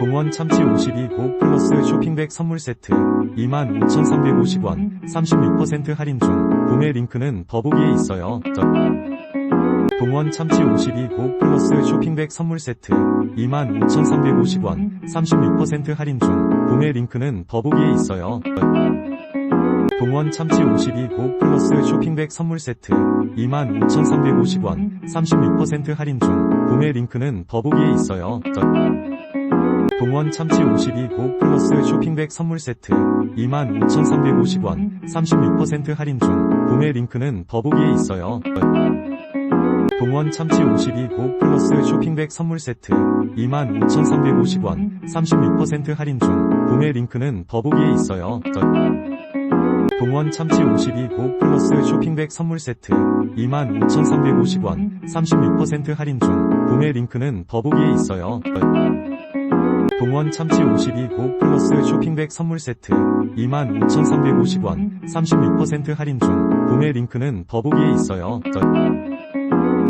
동원 참치 52고 플러스 쇼핑백 선물 세트. 25,350원. 36% 할인 중. 구매 링크는 더보기에 있어요. 저- 동원 참치 52고 플러스 쇼핑백 선물 세트. 25,350원. 36% 할인 중. 구매 링크는 더보기에 있어요. 저- 동원 참치 52고 플러스 쇼핑백 선물 세트. 25,350원. 36% 할인 중. 구매 링크는 더보기에 있어요. 저- 동원 참치 52고 플러스 쇼핑백 선물 세트. 25,350원. 36% 할인 중. 구매 링크는 더보기에 있어요. 동원 참치 52고 플러스 쇼핑백 선물 세트. 25,350원. 36% 할인 중. 구매 링크는 더보기에 있어요. 동원 참치 52고 플러스 쇼핑백 선물 세트. 25,350원. 36% 할인 중. 구매 링크는 더보기에 있어요. 동원 참치 52고 플러스 쇼핑백 선물 세트 25,350원 36% 할인 중 구매 링크는 더보기에 있어요.